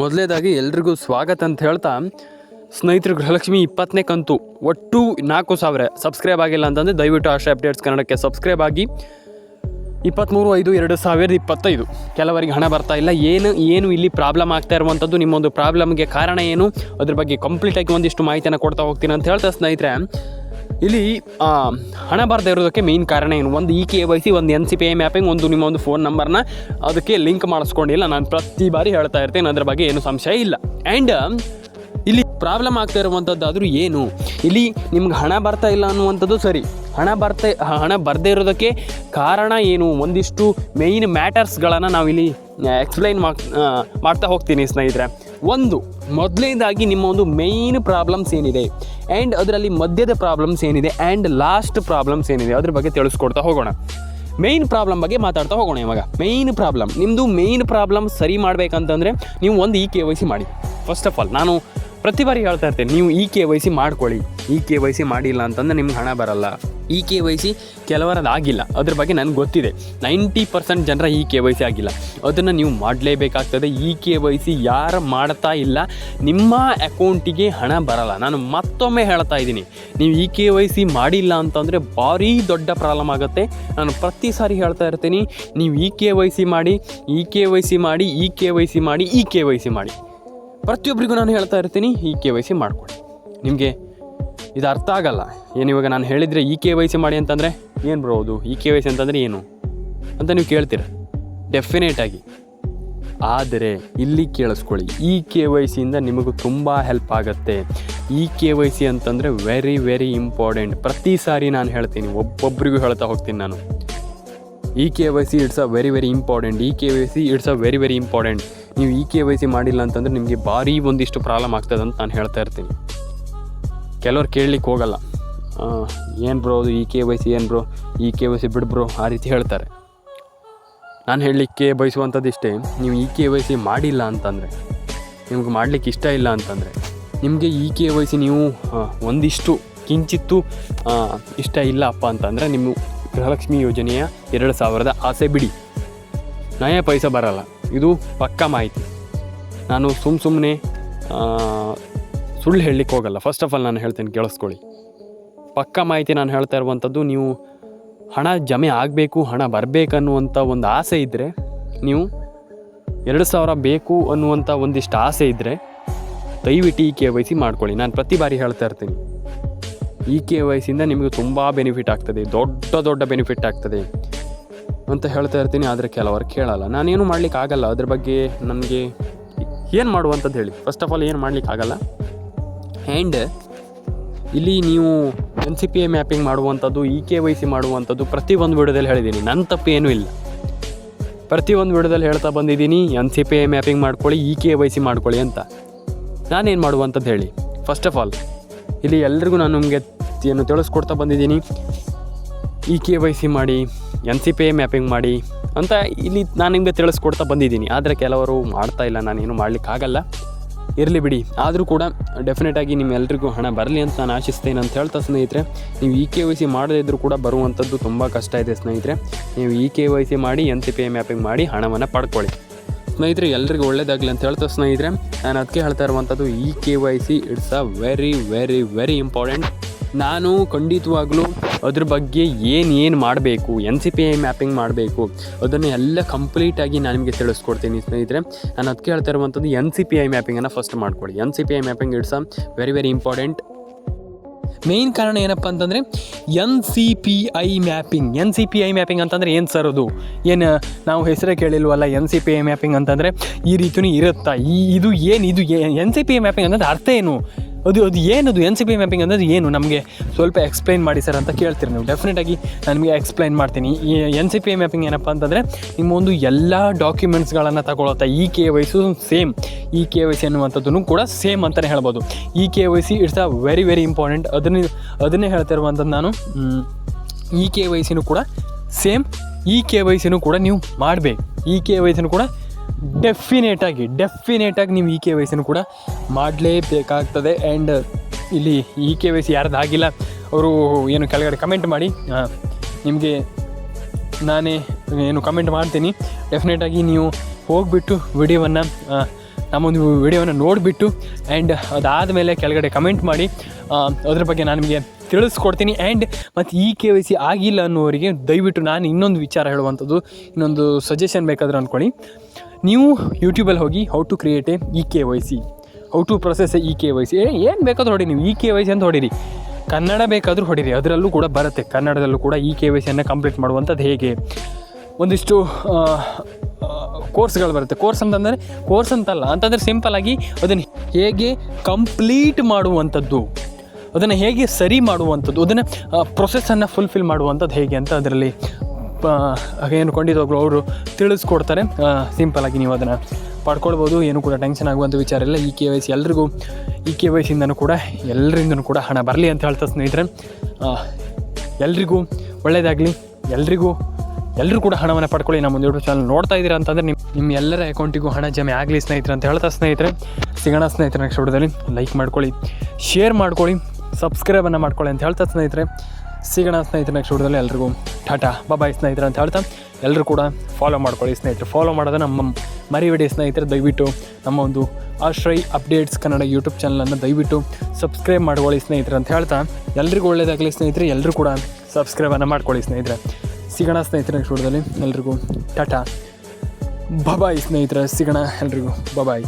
ಮೊದಲೇದಾಗಿ ಎಲ್ರಿಗೂ ಸ್ವಾಗತ ಅಂತ ಹೇಳ್ತಾ, ಸ್ನೇಹಿತರು ಗೃಹಲಕ್ಷ್ಮಿ ಇಪ್ಪತ್ತನೇ ಕಂತು, ಒಟ್ಟು ನಾಲ್ಕು ಸಾವಿರ. ಸಬ್ಸ್ಕ್ರೈಬ್ ಆಗಿಲ್ಲ ಅಂತಂದರೆ ದಯವಿಟ್ಟು ಆಶಾ ಅಪ್ಡೇಟ್ಸ್ ಕನ್ನಡಕ್ಕೆ ಸಬ್ಸ್ಕ್ರೈಬ್ ಆಗಿ. ಇಪ್ಪತ್ತ್ಮೂರು ಐದು ಎರಡು ಸಾವಿರದ ಇಪ್ಪತ್ತೈದು. ಕೆಲವರಿಗೆ ಹಣ ಬರ್ತಾ ಇಲ್ಲ. ಏನು ಏನು ಇಲ್ಲಿ ಪ್ರಾಬ್ಲಮ್ ಆಗ್ತಾ ಇರುವಂಥದ್ದು, ನಿಮ್ಮೊಂದು ಪ್ರಾಬ್ಲಮ್ಗೆ ಕಾರಣ ಏನು? ಅದ್ರ ಬಗ್ಗೆ ಕಂಪ್ಲೀಟಾಗಿ ಒಂದಿಷ್ಟು ಮಾಹಿತಿಯನ್ನು ಕೊಡ್ತಾ ಹೋಗ್ತೀನಿ ಅಂತ ಹೇಳ್ತಾ, ಸ್ನೇಹಿತರೆ. ಇಲ್ಲಿ ಹಣ ಬರದೇ ಇರೋದಕ್ಕೆ ಮೇನ್ ಕಾರಣ ಏನು? ಒಂದು ಇ ಕೆ ವೈ ಸಿ ಒಂದು N C P I mapping ಒಂದು ನಿಮ್ಮ ಒಂದು ಫೋನ್ ನಂಬರ್ನ ಅದಕ್ಕೆ ಲಿಂಕ್ ಮಾಡಿಸ್ಕೊಂಡಿಲ್ಲ ನಾನು ಪ್ರತಿ ಬಾರಿ ಹೇಳ್ತಾ ಇರ್ತೇನೆ. ಅದರ ಬಗ್ಗೆ ಏನು ಸಂಶಯ ಇಲ್ಲ. ಆ್ಯಂಡ್ ಇಲ್ಲಿ ಪ್ರಾಬ್ಲಮ್ ಆಗ್ತಾ ಇರುವಂಥದ್ದಾದರೂ ಏನು? ಇಲ್ಲಿ ನಿಮ್ಗೆ ಹಣ ಬರ್ತಾ ಇಲ್ಲ ಅನ್ನುವಂಥದ್ದು ಸರಿ. ಹಣ ಬರ್ತಾ, ಹಣ ಬರದೇ ಇರೋದಕ್ಕೆ ಕಾರಣ ಏನು? ಒಂದಿಷ್ಟು ಮೇಯ್ನ್ ಮ್ಯಾಟರ್ಸ್ಗಳನ್ನು ನಾವಿಲ್ಲಿ ಎಕ್ಸ್ಪ್ಲೈನ್ ಮಾಡ್ತಾ ಹೋಗ್ತೀನಿ ಸ್ನೇಹಿತರೆ. ಒಂದು ಮೊದಲನೇದಾಗಿ ನಿಮ್ಮ ಒಂದು ಮೇಯ್ನ್ ಪ್ರಾಬ್ಲಮ್ಸ್ ಏನಿದೆ? ಆ್ಯಂಡ್ ಅದರಲ್ಲಿ ಮಧ್ಯದ ಪ್ರಾಬ್ಲಮ್ಸ್ ಏನಿದೆ? ಆ್ಯಂಡ್ ಲಾಸ್ಟ್ ಪ್ರಾಬ್ಲಮ್ಸ್ ಏನಿದೆ? ಅದ್ರ ಬಗ್ಗೆ ತಿಳಿಸ್ಕೊಡ್ತಾ ಹೋಗೋಣ. ಮೇಯ್ನ್ ಪ್ರಾಬ್ಲಮ್ ಬಗ್ಗೆ ಮಾತಾಡ್ತಾ ಹೋಗೋಣ ಇವಾಗ. ಮೇಯ್ನ್ ಪ್ರಾಬ್ಲಮ್ ನಿಮ್ಮದು ಮೇಯ್ನ್ ಪ್ರಾಬ್ಲಮ್ ಸರಿ ಮಾಡಬೇಕಂತಂದರೆ ನೀವು ಒಂದು ಇ ಕೆ ವೈ ಸಿ ಮಾಡಿ. ಫಸ್ಟ್ ಆಫ್ ಆಲ್ ನಾನು ಪ್ರತಿ ಬಾರಿ ಹೇಳ್ತಾ ಇರ್ತೇನೆ, ನೀವು ಈ ಕೆ ವೈ ಸಿ ಮಾಡ್ಕೊಳ್ಳಿ. ಈ ಕೆ ವೈ ಸಿ ಮಾಡಿಲ್ಲ ಅಂತಂದ್ರೆ ನಿಮ್ಗೆ ಹಣ ಬರಲ್ಲ. ಇ ಕೆ ವೈ ಸಿ ಕೆಲವರದ್ದು ಆಗಿಲ್ಲ ಅದ್ರ ಬಗ್ಗೆ ನನಗೆ ಗೊತ್ತಿದೆ. ನೈಂಟಿ ಪರ್ಸೆಂಟ್ ಜನರ ಇ ಕೆ ವೈ ಸಿ ಆಗಿಲ್ಲ. ಅದನ್ನು ನೀವು ಮಾಡಲೇಬೇಕಾಗ್ತದೆ. ಇ ಕೆ ವೈ ಸಿ ಯಾರು ಮಾಡ್ತಾ ಇಲ್ಲ. ನಿಮ್ಮ ಅಕೌಂಟಿಗೆ ಹಣ ಬರಲ್ಲ. ನಾನು ಮತ್ತೊಮ್ಮೆ ಹೇಳ್ತಾ ಇದ್ದೀನಿ. ನೀವು ಇ ಕೆ ವೈ ಸಿ ಮಾಡಿಲ್ಲ ಅಂತಂದರೆ ಭಾರಿ ದೊಡ್ಡ ಪ್ರಾಬ್ಲಮ್ ಆಗುತ್ತೆ. ನಾನು ಪ್ರತಿ ಸಾರಿ ಹೇಳ್ತಾ ಇರ್ತೀನಿ. ನೀವು ಇ ಕೆ ವೈ ಸಿ ಮಾಡಿ, ಇ ಕೆ ವೈ ಸಿ ಮಾಡಿ, ಇ ಕೆ ವೈ ಸಿ ಮಾಡಿ, ಇ ಕೆ ವೈ ಸಿ ಮಾಡಿ. ಪ್ರತಿಯೊಬ್ಬರಿಗೂ ನಾನು ಹೇಳ್ತಾ ಇರ್ತೀನಿ, ಇ ಕೆ ವೈ ಸಿ ಮಾಡಿಕೊಡಿ. ನಿಮಗೆ ಇದು ಅರ್ಥ ಆಗಲ್ಲ. ಏನು ಇವಾಗ ನಾನು ಹೇಳಿದರೆ ಇ ಕೆ ವೈ ಸಿ ಮಾಡಿ ಅಂತಂದರೆ ಏನು ಬರೋದು ಇ ಕೆ ವೈ ಸಿ ಅಂತಂದರೆ ಏನು? ಅಂತ ನೀವು ಕೇಳ್ತೀರ. ಡೆಫಿನೇಟಾಗಿ ಆದರೆ ಇಲ್ಲಿ ಕೇಳಿಸ್ಕೊಳ್ಳಿ. ಇ ಕೆ ವೈ ಸಿಯಿಂದ ನಿಮಗೂ ತುಂಬ ಹೆಲ್ಪ್ ಆಗುತ್ತೆ. ಇ ಕೆ ವೈ ಸಿ ಅಂತಂದರೆ ವೆರಿ ವೆರಿ ಇಂಪಾರ್ಟೆಂಟ್ ಪ್ರತಿ ಸಾರಿ ನಾನು ಹೇಳ್ತೀನಿ ಒಬ್ಬೊಬ್ಬರಿಗೂ ಹೇಳ್ತಾ ಹೋಗ್ತೀನಿ ನಾನು. E K Y C it's a very very important E K Y C it's a very very important ನೀವು ಇ ಕೆ ವೈ ಸಿ ಮಾಡಿಲ್ಲ ಅಂತಂದರೆ ನಿಮಗೆ ಭಾರಿ ಒಂದಿಷ್ಟು ಪ್ರಾಬ್ಲಮ್ ಆಗ್ತದೆ ಅಂತ ನಾನು ಹೇಳ್ತಾ ಇರ್ತೀನಿ. ಕೆಲವ್ರು ಕೇಳಲಿಕ್ಕೆ ಹೋಗಲ್ಲ. ಏನು ಬ್ರೋ ಅದು ಈ ಕೆ ವೈ ಸಿ ಏನು bro E K Y C ಬಿಡು ಬ್ರೋ ಆ ರೀತಿ ಹೇಳ್ತಾರೆ. ನಾನು ಹೇಳಲಿಕ್ಕೆ ಬಯಸುವಂಥದ್ದು ಇಷ್ಟೇ, ನೀವು ಈ ಕೆ ವೈ ಸಿ ಮಾಡಿಲ್ಲ ಅಂತಂದರೆ, ನಿಮ್ಗೆ ಮಾಡಲಿಕ್ಕೆ ಇಷ್ಟ ಇಲ್ಲ ಅಂತಂದರೆ, ನಿಮಗೆ ಈ ಕೆ ವೈ ಸಿ ನೀವು ಒಂದಿಷ್ಟು ಕಿಂಚಿತ್ತು ಇಷ್ಟ ಇಲ್ಲ ಅಪ್ಪ ಅಂತಂದರೆ ನಿಮ್ಮ ಗೃಹಲಕ್ಷ್ಮಿ ಯೋಜನೆಯ ಎರಡು ಸಾವಿರದ ಆಸೆ ಬಿಡಿ. ನಯ ಪೈಸೆ ಬರಲ್ಲ, ಇದು ಪಕ್ಕ ಮಾಹಿತಿ. ನಾನು ಸುಮ್ಮ ಸುಮ್ಮನೆ ಸುಳ್ಳು ಹೇಳಲಿಕ್ಕೆ ಹೋಗಲ್ಲ. ಫಸ್ಟ್ ಆಫ್ ಆಲ್ ನಾನು ಹೇಳ್ತೇನೆ, ಕೇಳಿಸ್ಕೊಳ್ಳಿ. ಪಕ್ಕ ಮಾಹಿತಿ ನಾನು ಹೇಳ್ತಾ ಇರುವಂಥದ್ದು, ನೀವು ಹಣ ಜಮೆ ಆಗಬೇಕು, ಹಣ ಬರಬೇಕನ್ನುವಂಥ ಒಂದು ಆಸೆ ಇದ್ದರೆ ನೀವು ಎರಡು ಸಾವಿರ ಬೇಕು ಅನ್ನುವಂಥ ಒಂದಿಷ್ಟು ಆಸೆ ಇದ್ದರೆ ದಯವಿಟ್ಟು ಈ ಕೆ ವೈ ಸಿ ಮಾಡ್ಕೊಳ್ಳಿ. ನಾನು ಪ್ರತಿ ಬಾರಿ ಹೇಳ್ತಾ ಇರ್ತೀನಿ. ಈ ಕೆ ವೈ ಸಿಯಿಂದ ನಿಮಗೆ ತುಂಬ ಬೆನಿಫಿಟ್ ಆಗ್ತದೆ, ದೊಡ್ಡ ದೊಡ್ಡ ಬೆನಿಫಿಟ್ ಆಗ್ತದೆ ಅಂತ ಹೇಳ್ತಾ ಇರ್ತೀನಿ, ಆದರೆ ಕೆಲವರು ಕೇಳಲ್ಲ. ನಾನೇನು ಮಾಡ್ಲಿಕ್ಕೆ ಆಗಲ್ಲ, ಅದ್ರ ಬಗ್ಗೆ ನನಗೆ ಏನು ಮಾಡುವಂಥದ್ದು ಹೇಳಿ. ಫಸ್ಟ್ ಆಫ್ ಆಲ್ ಏನು ಮಾಡ್ಲಿಕ್ಕೆ ಆಗಲ್ಲ? ಆ್ಯಂಡ್ ಇಲ್ಲಿ ನೀವು N C P A mapping ಮಾಡುವಂಥದ್ದು, ಇ ಕೆ ವೈ ಸಿ ಮಾಡುವಂಥದ್ದು ಪ್ರತಿಯೊಂದು ವಿಡಿಯೋದಲ್ಲಿ ಹೇಳಿದ್ದೀನಿ. ನನ್ನ ತಪ್ಪು ಏನೂ ಇಲ್ಲ. ಪ್ರತಿಯೊಂದು ವಿಡಿಯೋದಲ್ಲಿ ಹೇಳ್ತಾ ಬಂದಿದ್ದೀನಿ, N C P A mapping ಮಾಡ್ಕೊಳ್ಳಿ, ಇ ಕೆ ವೈ ಸಿ ಮಾಡ್ಕೊಳ್ಳಿ ಅಂತ. ನಾನೇನು ಮಾಡುವಂಥದ್ದು ಹೇಳಿ. ಫಸ್ಟ್ ಆಫ್ ಆಲ್ ಇಲ್ಲಿ ಎಲ್ರಿಗೂ ನಾನು ನಿಮಗೆ ಏನು ತಿಳಿಸ್ಕೊಡ್ತಾ ಬಂದಿದ್ದೀನಿ. ಇ ಕೆ ವೈ ಸಿ ಮಾಡಿ, N C P A mapping ಮಾಡಿ ಅಂತ ಇಲ್ಲಿ ನಾನು ನಿಮಗೆ ತಿಳಿಸ್ಕೊಡ್ತಾ ಬಂದಿದ್ದೀನಿ. ಆದರೆ ಕೆಲವರು ಮಾಡ್ತಾ ಇಲ್ಲ, ನಾನೇನು ಮಾಡಲಿಕ್ಕಾಗಲ್ಲ. ಇರಲಿ ಬಿಡಿ. ಆದರೂ ಕೂಡ ಡೆಫಿನೆಟಾಗಿ ನಿಮ್ಮೆಲ್ಲರಿಗೂ ಹಣ ಬರಲಿ ಅಂತ ನಾನು ಆಶಿಸ್ತೇನೆ ಅಂತ ಹೇಳ್ತಾ ಸ್ನೇಹಿತರೆ, ನೀವು ಇ ಕೆ ವೈ ಸಿ ಮಾಡದೇ ಇದ್ದರೂ ಕೂಡ ಬರುವಂಥದ್ದು ತುಂಬ ಕಷ್ಟ ಇದೆ ಸ್ನೇಹಿತರೆ. ನೀವು ಇ ಕೆ ವೈ ಸಿ ಮಾಡಿ N C P I mapping ಮಾಡಿ ಹಣವನ್ನು ಪಡ್ಕೊಳ್ಳಿ. ಸ್ನೇಹಿತರೆ ಎಲ್ಲರಿಗೂ ಒಳ್ಳೇದಾಗಲಿ ಅಂತ ಹೇಳ್ತಾ ಸ್ನೇಹಿತರೆ, ನಾನು ಅದಕ್ಕೆ ಹೇಳ್ತಾ ಇರುವಂಥದ್ದು E K Y C it's a very very very important ನಾನು ಖಂಡಿತವಾಗ್ಲೂ ಅದ್ರ ಬಗ್ಗೆ ಏನು ಏನು ಮಾಡಬೇಕು N C P I mapping ಮಾಡಬೇಕು, ಅದನ್ನು ಎಲ್ಲ ಕಂಪ್ಲೀಟಾಗಿ ನಾನು ನಿಮಗೆ ತಿಳಿಸ್ಕೊಡ್ತೀನಿ ಸ್ನೇಹಿತರೆ. ನಾನು ಅದಕ್ಕೆ ಹೇಳ್ತಾ ಇರುವಂಥದ್ದು ಎನ್ ಸಿ ಪಿ ಐ ಮ್ಯಾಪಿಂಗನ್ನು ಫಸ್ಟ್ ಮಾಡ್ಕೊಳ್ಳಿ. N C P I mapping it's a very very important main ಕಾರಣ ಏನಪ್ಪ ಅಂತಂದರೆ N C P I mapping N C P I mapping ಅಂತಂದರೆ ಏನು ಸರ್ ಅದು? ಏನು, ನಾವು ಹೆಸರೇ ಕೇಳಿಲ್ವಲ್ಲ N C P I mapping ಅಂತಂದರೆ, ಈ ರೀತಿಯೂ ಇರುತ್ತಾ? ಈ, ಇದು ಏನು, ಇದು N C P I mapping ಅಂತಂದ್ರೆ ಅರ್ಥ ಏನು? ಅದು ಅದು ಏನದು? ಎನ್ ಸಿ ಪಿ ಮ್ಯಾಪಿಂಗ್ ಅಂದರೆ ಏನು? ನಮಗೆ ಸ್ವಲ್ಪ ಎಕ್ಸ್ಪ್ಲೈನ್ ಮಾಡಿ ಸರ್ ಅಂತ ಕೇಳ್ತೀರಿ ನೀವು. ಡೆಫಿನೆಟಾಗಿ ನಾನು ನಿಮಗೆ ಎಕ್ಸ್ಪ್ಲೈನ್ ಮಾಡ್ತೀನಿ. ಈ ಎನ್ ಸಿ ಪಿ ಮ್ಯಾಪಿಂಗ್ ಏನಪ್ಪ ಅಂತಂದರೆ ನಿಮ್ಮ ಒಂದು ಎಲ್ಲ ಡಾಕ್ಯುಮೆಂಟ್ಸ್ಗಳನ್ನು ತಗೊಳುತ್ತಾ E K Y C same E K Y C ಅನ್ನುವಂಥದ್ದು ಕೂಡ ಸೇಮ್ ಅಂತಲೇ ಹೇಳ್ಬೋದು. E K Y C it's a very very important ಅದನ್ನೇ ಅದನ್ನೇ ಹೇಳ್ತಿರುವಂಥದ್ದು ನಾನು ಇ ಕೆ ವೈ ಸಿನೂ ಕೂಡ ಸೇಮ್ ಇ ಕೆ ವೈ ಸಿನೂ ಕೂಡ ನೀವು ಮಾಡಬೇಕು. ಇ ಕೆ ವೈ ಸಿನೂ ಕೂಡ ಡೆಫಿನೇಟಾಗಿ ಡೆಫಿನೇಟಾಗಿ ನೀವು ಇ ಕೆ ವೈ ಕೂಡ ಮಾಡಲೇಬೇಕಾಗ್ತದೆ. ಆ್ಯಂಡ್ ಇಲ್ಲಿ ಇ ಕೆ ವೈ ಸಿ ಯಾರ್ದು ಆಗಿಲ್ಲ, ಅವರು ಏನು ಕೆಳಗಡೆ ಕಮೆಂಟ್ ಮಾಡಿ. ನಿಮಗೆ ನಾನೇ ಏನು ಕಮೆಂಟ್ ಮಾಡ್ತೀನಿ. ಡೆಫಿನೆಟಾಗಿ ನೀವು ಹೋಗಿಬಿಟ್ಟು ವಿಡಿಯೋವನ್ನು ನಮ್ಮೊಂದು ವಿಡಿಯೋವನ್ನು ನೋಡಿಬಿಟ್ಟು ಆ್ಯಂಡ್ ಅದಾದಮೇಲೆ ಕೆಳಗಡೆ ಕಮೆಂಟ್ ಮಾಡಿ. ಅದ್ರ ಬಗ್ಗೆ ನಾನು ನಿಮಗೆ ತಿಳಿಸ್ಕೊಡ್ತೀನಿ. ಆ್ಯಂಡ್ ಮತ್ತು ಈ ಕೆ ವೈ ಸಿ ಆಗಿಲ್ಲ ಅನ್ನೋರಿಗೆ ದಯವಿಟ್ಟು ನಾನು ಇನ್ನೊಂದು ವಿಚಾರ ಹೇಳುವಂಥದ್ದು, ಇನ್ನೊಂದು ಸಜೆಷನ್ ಬೇಕಾದ್ರೆ ಅಂದ್ಕೊಳ್ಳಿ ನೀವು ಯೂಟ್ಯೂಬಲ್ಲಿ ಹೋಗಿ how to create a E K Y C how to process E K Y C ಏನು ಬೇಕಾದ್ರೂ ಹೊಡಿ ನೀವು. ಇ ಕೆ ವೈ ಸಿ ಅಂತ ಹೊಡಿರಿ. ಕನ್ನಡ ಬೇಕಾದರೂ ಹೊಡಿರಿ. ಅದರಲ್ಲೂ ಕೂಡ ಬರುತ್ತೆ. ಕನ್ನಡದಲ್ಲೂ ಕೂಡ ಇ ಕೆ ವೈ ಸಿಯನ್ನು ಕಂಪ್ಲೀಟ್ ಮಾಡುವಂಥದ್ದು ಹೇಗೆ? ಒಂದಿಷ್ಟು ಕೋರ್ಸ್ಗಳು ಬರುತ್ತೆ. ಕೋರ್ಸ್ ಅಂತಂದರೆ ಕೋರ್ಸ್ ಅಂತಲ್ಲ, ಅಂತಂದರೆ ಸಿಂಪಲ್ಲಾಗಿ ಅದನ್ನು ಹೇಗೆ ಕಂಪ್ಲೀಟ್ ಮಾಡುವಂಥದ್ದು. ಅದನ್ನು ಹೇಗೆ ಸರಿ ಮಾಡುವಂಥದ್ದು. ಅದನ್ನು ಪ್ರೊಸೆಸನ್ನು ಫುಲ್ಫಿಲ್ ಮಾಡುವಂಥದ್ದು ಹೇಗೆ ಅಂತ ಅದರಲ್ಲಿ ಏನು ಕೊಂಡಿದ್ದಾಗಲೂ ಅವರು ತಿಳಿಸ್ಕೊಡ್ತಾರೆ. ಸಿಂಪಲ್ಲಾಗಿ ನೀವು ಅದನ್ನು ಪಡ್ಕೊಳ್ಬೋದು. ಏನು ಕೂಡ ಟೆನ್ಷನ್ ಆಗುವಂಥ ವಿಚಾರ ಇಲ್ಲ. ಈ ಕೆ ವೈ ಸಿ ಎಲ್ರಿಗೂ, ಈ ಕೆ ವೈ ಕೂಡ ಎಲ್ಲರಿಂದನೂ ಕೂಡ ಹಣ ಬರಲಿ ಅಂತ ಹೇಳ್ತಾ ಸ್ನೇಹಿತರೆ. ಎಲ್ರಿಗೂ ಒಳ್ಳೆಯದಾಗಲಿ ಎಲ್ರಿಗೂ ಎಲ್ಲರೂ ಕೂಡ ಹಣವನ್ನು ಪಡ್ಕೊಳ್ಳಿ. ನಮ್ಮ ಒಂದು ಯೂಟ್ಯೂಬ್ ಚಾನಲ್ ನೋಡ್ತಾ ಇದ್ದೀರಾ ಅಂತಂದರೆ ನಿಮ್ಮ ನಿಮ್ಮ ಎಲ್ಲರ ಅಕೌಂಟಿಗೂ ಹಣ ಜಮೆ ಆಗಲಿ ಸ್ನೇಹಿತರೆ ಅಂತ ಹೇಳ್ತಾ ಸ್ನೇಹಿತರೆ. ಸಿಗೋಣ ಸ್ನೇಹಿತರೆ ನೆಕ್ಸ್ಟ್ ವಿಡಿಯೋದಲ್ಲಿ. ಲೈಕ್ ಮಾಡ್ಕೊಳ್ಳಿ. ಶೇರ್ ಮಾಡ್ಕೊಳ್ಳಿ. ಸಬ್ಸ್ಕ್ರೈಬನ್ನು ಮಾಡ್ಕೊಳ್ಳಿ ಅಂತ ಹೇಳ್ತಾ ಸ್ನೇಹಿತರೆ. ಸಿಗೋಣ ಸ್ನೇಹಿತರೆ ನೆಕ್ಸ್ಟ್ ವಿಡಿಯೋದಲ್ಲಿ ಎಲ್ರಿಗೂ. ಟಾಟಾ ಬಾಯ್ ಸ್ನೇಹಿತರೆ ಅಂತ ಹೇಳ್ತಾ. ಎಲ್ಲರೂ ಕೂಡ ಫಾಲೋ ಮಾಡ್ಕೊಳ್ಳಿ ಸ್ನೇಹಿತರು. ಫಾಲೋ ಮಾಡೋದು ನಮ್ಮ ಮರಿಬೇಡಿ ಸ್ನೇಹಿತರೆ. ದಯವಿಟ್ಟು ನಮ್ಮ ಒಂದು ಆಶ್ರಯ್ ಅಪ್ಡೇಟ್ಸ್ ಕನ್ನಡ ಯೂಟ್ಯೂಬ್ ಚಾನಲನ್ನು ದಯವಿಟ್ಟು ಸಬ್ಸ್ಕ್ರೈಬ್ ಮಾಡ್ಕೊಳ್ಳಿ ಸ್ನೇಹಿತರೆ ಅಂತ ಹೇಳ್ತಾ. ಎಲ್ರಿಗೂ ಒಳ್ಳೆಯದಾಗಲಿ ಸ್ನೇಹಿತರೆ. ಎಲ್ಲರೂ ಕೂಡ ಸಬ್ಸ್ಕ್ರೈಬನ್ನು ಮಾಡ್ಕೊಳ್ಳಿ ಸ್ನೇಹಿತರೆ. ಸಿಗೋಣ ಸ್ನೇಹಿತರ ನೆಕ್ಸ್ಟ್ ವಿಡಿಯೋದಲ್ಲಿ ಎಲ್ರಿಗೂ ಟಾಟಾ. ಬಬಾಯ್ ಸ್ನೇಹಿತರೆ. ಸಿಗೋಣ ಎಲ್ರಿಗೂ. ಬಬಾಯ್